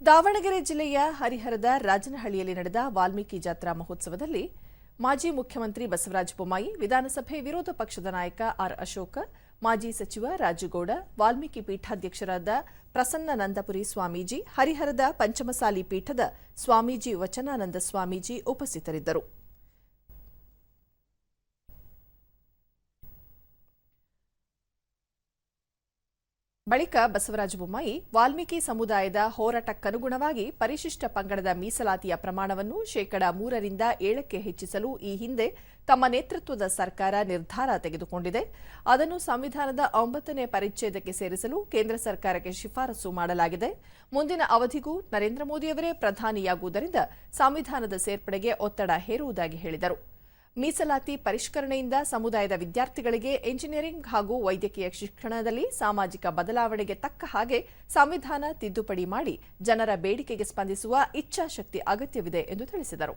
ದಾವಣಗೆರೆ ಜಿಲ್ಲೆಯ ಹರಿಹರದ ರಾಜನಹಳ್ಳಿಯಲ್ಲಿ ನಡೆದ ವಾಲ್ಮೀಕಿ ಜಾತ್ರಾ ಮಹೋತ್ಸವದಲ್ಲಿ ಮಾಜಿ ಮುಖ್ಯಮಂತ್ರಿ ಬಸವರಾಜ ಬೊಮ್ಮಾಯಿ, ವಿಧಾನಸಭೆ ವಿರೋಧ ಪಕ್ಷದ ನಾಯಕ ಆರ್ ಅಶೋಕ, ಮಾಜಿ ಸಚಿವ ರಾಜುಗೌಡ, ವಾಲ್ಮೀಕಿ ಪೀಠಾಧ್ಯಕ್ಷರಾದ ಪ್ರಸನ್ನ ನಂದಪುರಿ ಸ್ವಾಮೀಜಿ, ಹರಿಹರದ ಪಂಚಮಸಾಲಿ ಪೀಠದ ಸ್ವಾಮೀಜಿ ವಚನಾನಂದ ಸ್ವಾಮೀಜಿ ಉಪಸ್ಥಿತರಿದ್ದರು. ಬಳಿಕ ಬಸವರಾಜ ಬೊಮ್ಮಾಯಿ ವಾಲ್ಮೀಕಿ ಸಮುದಾಯದ ಹೋರಾಟಕ್ಕನುಗುಣವಾಗಿ ಪರಿಶಿಷ್ಟ ಪಂಗಡದ ಮೀಸಲಾತಿಯ ಪ್ರಮಾಣವನ್ನು ಶೇಕಡಾ ಮೂರರಿಂದ ಏಳಕ್ಕೆ ಹೆಚ್ಚಿಸಲು ಈ ಹಿಂದೆ ತಮ್ಮ ನೇತೃತ್ವದ ಸರ್ಕಾರ ನಿರ್ಧಾರ ತೆಗೆದುಕೊಂಡಿದೆ. ಅದನ್ನು ಸಂವಿಧಾನದ ಒಂಬತ್ತನೇ ಪರಿಚ್ಛೇದಕ್ಕೆ ಸೇರಿಸಲು ಕೇಂದ್ರ ಸರ್ಕಾರಕ್ಕೆ ಶಿಫಾರಸು ಮಾಡಲಾಗಿದೆ. ಮುಂದಿನ ಅವಧಿಗೂ ನರೇಂದ್ರ ಮೋದಿಯವರೇ ಪ್ರಧಾನಿಯಾಗುವುದರಿಂದ ಸಂವಿಧಾನದ ಸೇರ್ಪಡೆಗೆ ಒತ್ತಡ ಹೇರುವುದಾಗಿ ಹೇಳಿದರು. ಮೀಸಲಾತಿ ಪರಿಷ್ಕರಣೆಯಿಂದ ಸಮುದಾಯದ ವಿದ್ಯಾರ್ಥಿಗಳಿಗೆ ಎಂಜಿನಿಯರಿಂಗ್ ಹಾಗೂ ವೈದ್ಯಕೀಯ ಶಿಕ್ಷಣದಲ್ಲಿ ಸಾಮಾಜಿಕ ಬದಲಾವಣೆಗೆ ತಕ್ಕ ಹಾಗೆ ಸಂವಿಧಾನ ತಿದ್ದುಪಡಿ ಮಾಡಿ ಜನರ ಬೇಡಿಕೆಗೆ ಸ್ಪಂದಿಸುವ ಇಚ್ಛಾಶಕ್ತಿ ಅಗತ್ಯವಿದೆ ಎಂದು ತಿಳಿಸಿದರು.